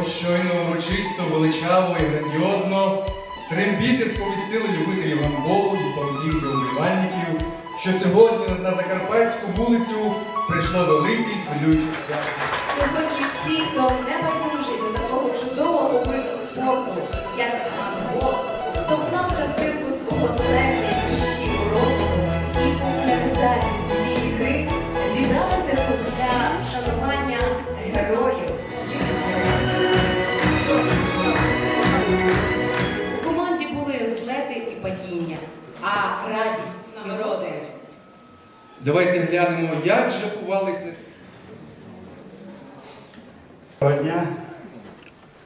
Ось щойно урочисто, величаво і грандіозно трембіти сповістили любителів гандболу і поводів до вболівальників, що сьогодні на Закарпатську вулицю прийшло великий і свят. Сьогодні всі, хто не байдужий до такого чудового виду спорту, як гандбол, Давайте глянемо, як же ховалися Доброго дня.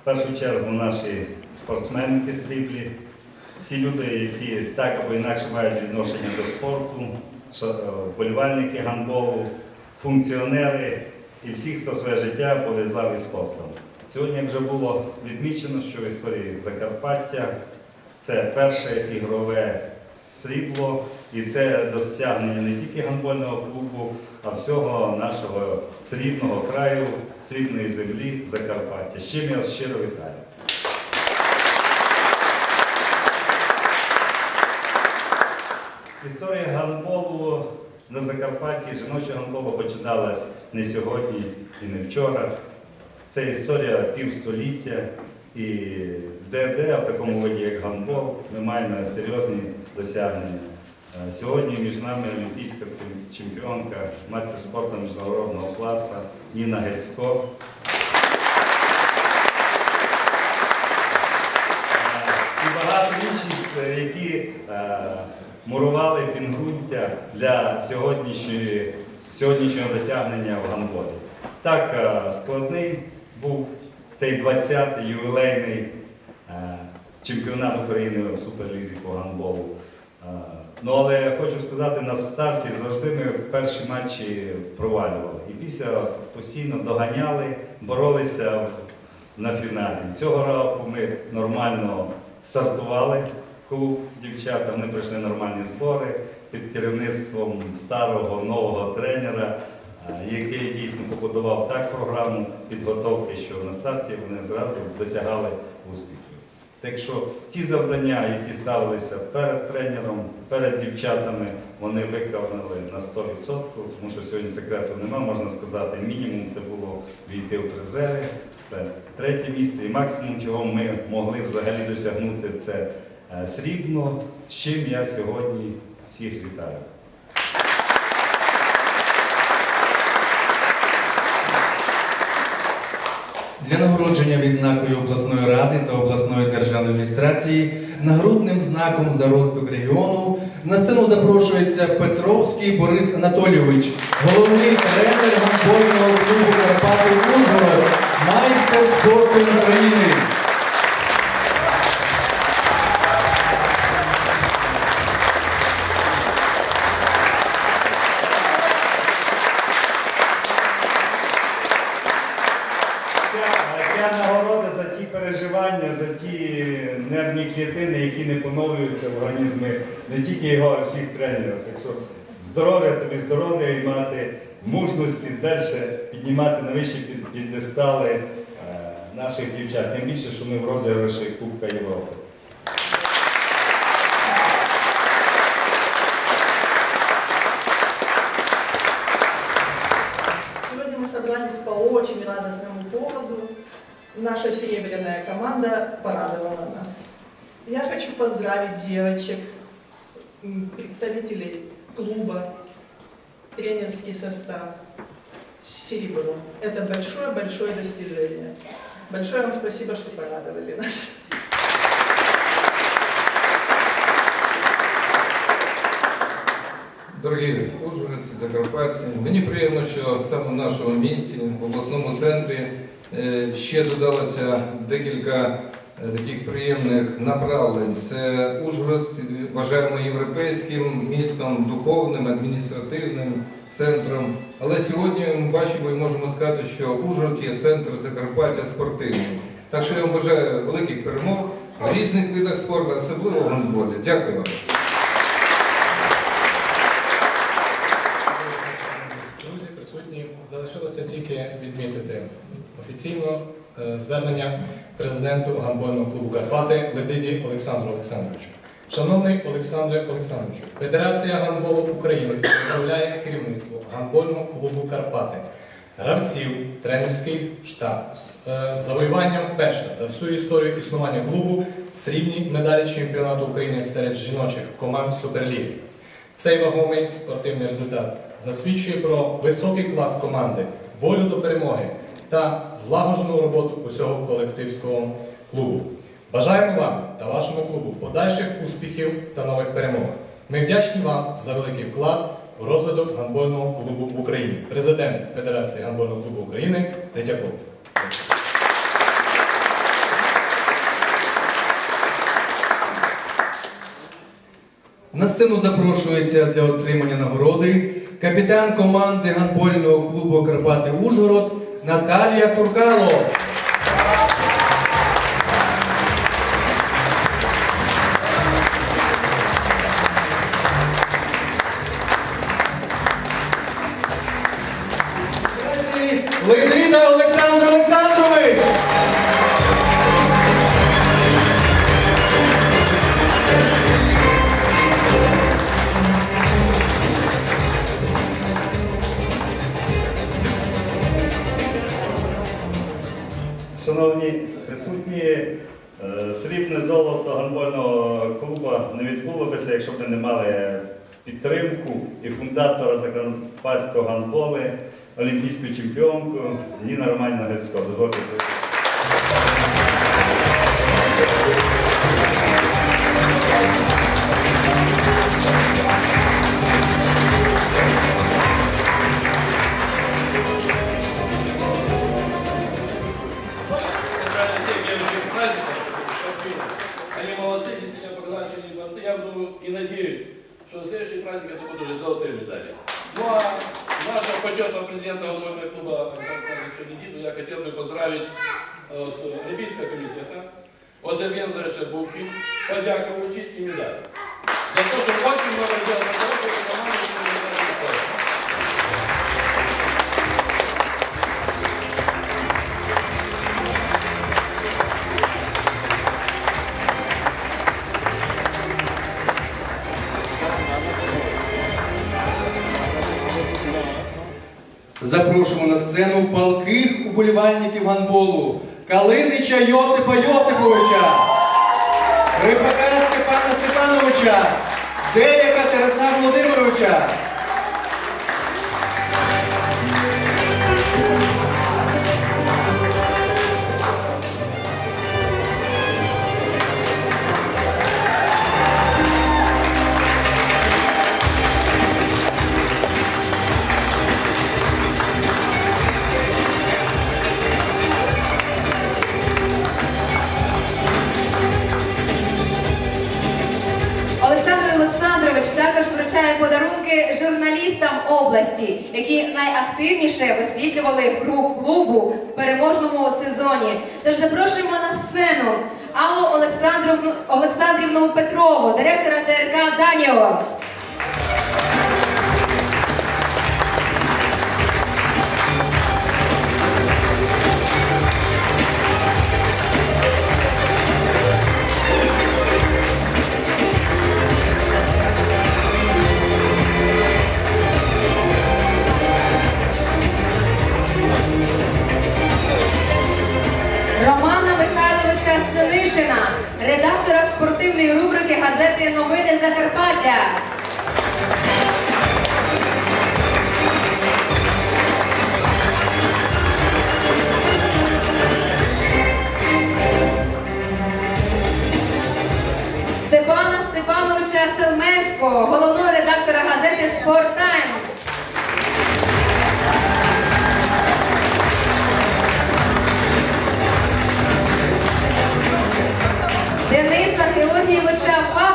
В першу чергу наші спортсменки сріблі, всі люди, які так або інакше мають відношення до спорту, е, вболівальники гандболу, функціонери і всі, хто своє життя пов'язав із спортом. Сьогодні вже було відмічено, що в історії Закарпаття це перше ігрове срібло і те досягнення не тільки гандбольного клубу, а всього нашого срібного краю, срібної землі Закарпаття. Чим я щиро вітаю. Історія гандболу на Закарпатті, жіночого гандболу починалась не сьогодні і не вчора. Це історія півстоліття. І де-де в такому виді, як гандбол, ми маємо серйозні досягнення. Е, Сьогодні між нами олімпійська чемпіонка, майстер спорту міжнародного класу Ніна Гесько. Е, І багато інших, е, які мурували підґрунтя для сьогоднішнього досягнення в гандболі. Так складний був цей 20-й ювілейний чемпіонат України в Суперлізі по гандболу. Ну, але хочу сказати, на старті завжди ми перші матчі провалювали. І після постійно доганяли, боролися на фіналі. Цього року ми нормально стартували клуб дівчата, вони пройшли нормальні збори під керівництвом старого нового тренера, який дійсно побудував так програму підготовки, що на старті вони зразу досягали успіхів. Так що ті завдання, які ставилися перед тренером, перед дівчатами, вони виконали на 100%, тому що сьогодні секрету немає, можна сказати, мінімум це було війти в призери, це третє місце, і максимум, чого ми могли взагалі досягнути, це е, срібно, з чим я сьогодні всіх вітаю. Для нагородження відзнакою обласної ради та обласної державної адміністрації нагрудним знаком за розвиток регіону на сцену запрошується Петровський Борис Анатолійович, головний тренер гандбольного клубу Карпати Ужгород, майстер спорту України. Ця, ця нагорода за ті переживання, за ті нервні клітини, які не поновлюються в організмі не тільки його, а всіх тренерів. Так що здоров'я тобі, здоров'я і мати мужності далі піднімати на вищі під- піддестали е, наших дівчат. Тим більше, що ми в розіграші Кубка Європи. Сегодня мы собрались по очень радостному. Наша серебряная команда порадовала нас. Я хочу поздравить девочек, м, представителей клуба, тренерский состав с серебром. Это большое-большое достижение. Большое вам спасибо, что порадовали нас. Дорогі ужгородці, закарпатці, мені приємно, що саме в нашому місті, в обласному центрі, е, ще додалося декілька е, таких приємних направлень. Це Ужгород вважаємо європейським містом, духовним, адміністративним центром. Але сьогодні ми бачимо і можемо сказати, що Ужгород є центр Закарпаття спортивний. Так що я вам бажаю великих перемог в різних видах спорту, особливо в гандболі. Дякую вам. Звернення президенту гандбольного клубу Карпати Ледиді Олександру Олександровичу. Шановний Олександре Олександровичу, Федерація гандболу України представляє керівництво гандбольного клубу Карпати, гравців, тренерський штаб з е, завоюванням вперше за всю історію існування клубу срібні медалі чемпіонату України серед жіночих команд Суперліги. Цей вагомий спортивний результат засвідчує про високий клас команди, волю до перемоги та злагоджену роботу усього колективського клубу. Бажаємо вам та вашому клубу подальших успіхів та нових перемог. Ми вдячні вам за великий вклад у розвиток гандбольного клубу в Україні. Президент Федерації гандбольного клубу України Третьяков. На сцену запрошується для отримання нагороди капітан команди гандбольного клубу Карпати Ужгород Наталія Туркало. Підтримку і фундатора Закарпатського гандболу, олімпійську чемпіонку Ніна Романівна Грицько. Дозвольте. Они молодцы, действительно показали, что они молодцы. Я думаю и надеюсь, что следующий праздник это будут уже золотые медали. Ну а нашего почетного президента футбольного клуба Александра Александровича Легиду я хотел бы поздравить от э, Олимпийского комитета, от Сергея Анатольевича Бубки, подяку вручить и медаль. За то, что очень много сделал для того, чтобы команда Запрошуємо на сцену палких уболівальників гандболу Калинича Йосипа Йосиповича, Рибака Степана Степановича, Деяка Тараса Володимировича. Найактивніше висвітлювали гру клубу в переможному сезоні. Тож запрошуємо на сцену Аллу Олександрівну, Олександрівну Петрову, директора ТРК Даніо. Михайловича Синишина, редактора спортивної рубрики газети Новини Закарпаття. Степана Степановича Селменського, головного редактора газети Спорт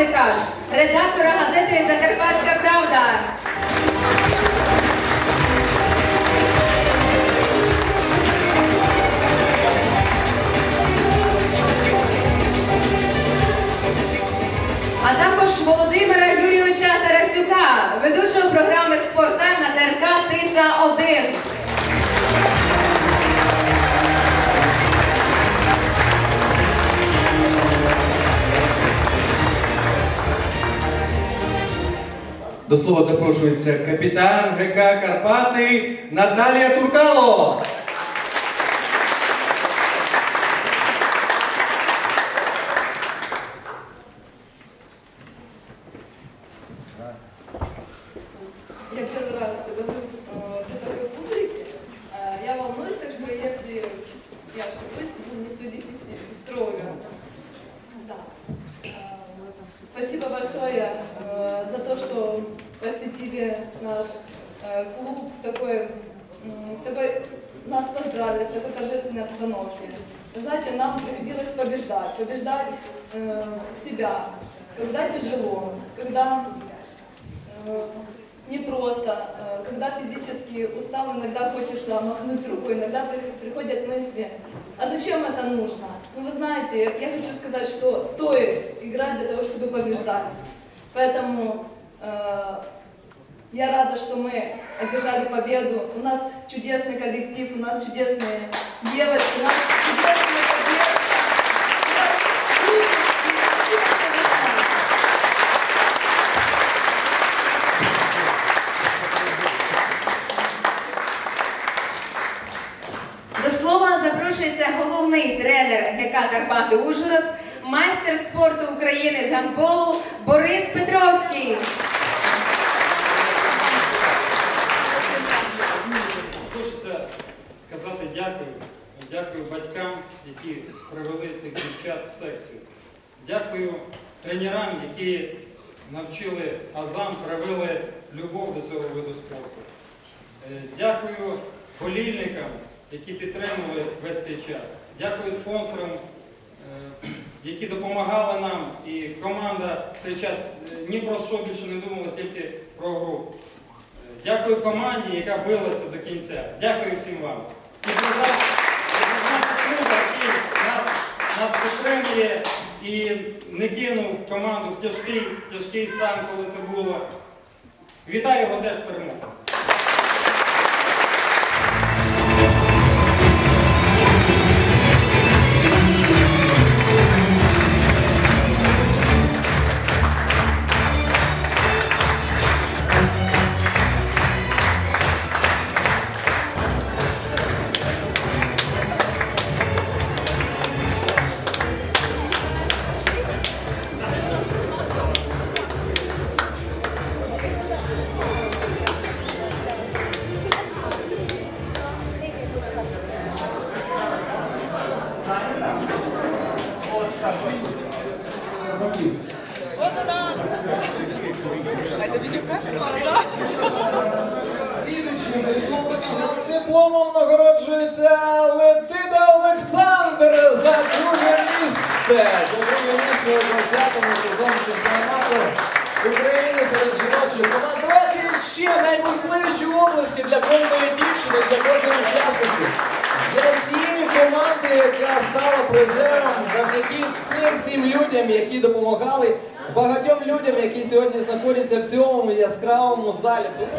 Мацикаш, редактора газети Закарпатська Правда. А також Володимира Юрійовича Тарасюка, ведучого програми «Спорттайм» на ТРК «Тиса-1». До слова запрошується капітан ГК Карпати Наталія Туркало. Я первый раз говорю Вы знаете, нам приходилось побеждать, побеждать э, себя, когда тяжело, когда э, непросто, э, когда физически устал, иногда хочется махнуть рукой, иногда при- приходят мысли, а зачем это нужно? Ну вы знаете, я хочу сказать, что стоит играть для того, чтобы побеждать. Поэтому э, я рада, что мы одержали победу. У нас чудесный коллектив, у нас чудесные девочки, у нас чудесная победа. У нас круто. И спасибо, что вы с нами. До слова запрошується головний тренер ГК Карпати Ужгород, майстер спорту України з гандболу Борис Петровський. Батькам, які привели цих дівчат в секцію. Дякую тренерам, які навчили азам, привели любов до цього виду спорту. Е, Дякую болільникам, які підтримували весь цей час. Дякую спонсорам, е, які допомагали нам. І команда в цей час е, ні про що більше не думала, тільки про гру. Дякую команді, яка билася до кінця. Дякую всім вам. І друзям, і друзям клубу, який нас, підтримує і не кинув команду в тяжкий, тяжкий стан, коли це було. Вітаю його теж перемогу. Дипломом нагороджується Летида Олександр за друге місце. За друге місце у 20-му сезоні чемпіонату України серед жіночої команд. Давайте ще найбуркливіші обласки для кожної дівчини, для кожної учасниці. Для цієї команди, яка стала призером завдяки тим всім людям, які допомагали багатьом людям, які сьогодні знаходяться в цьому яскравому залі. Тому...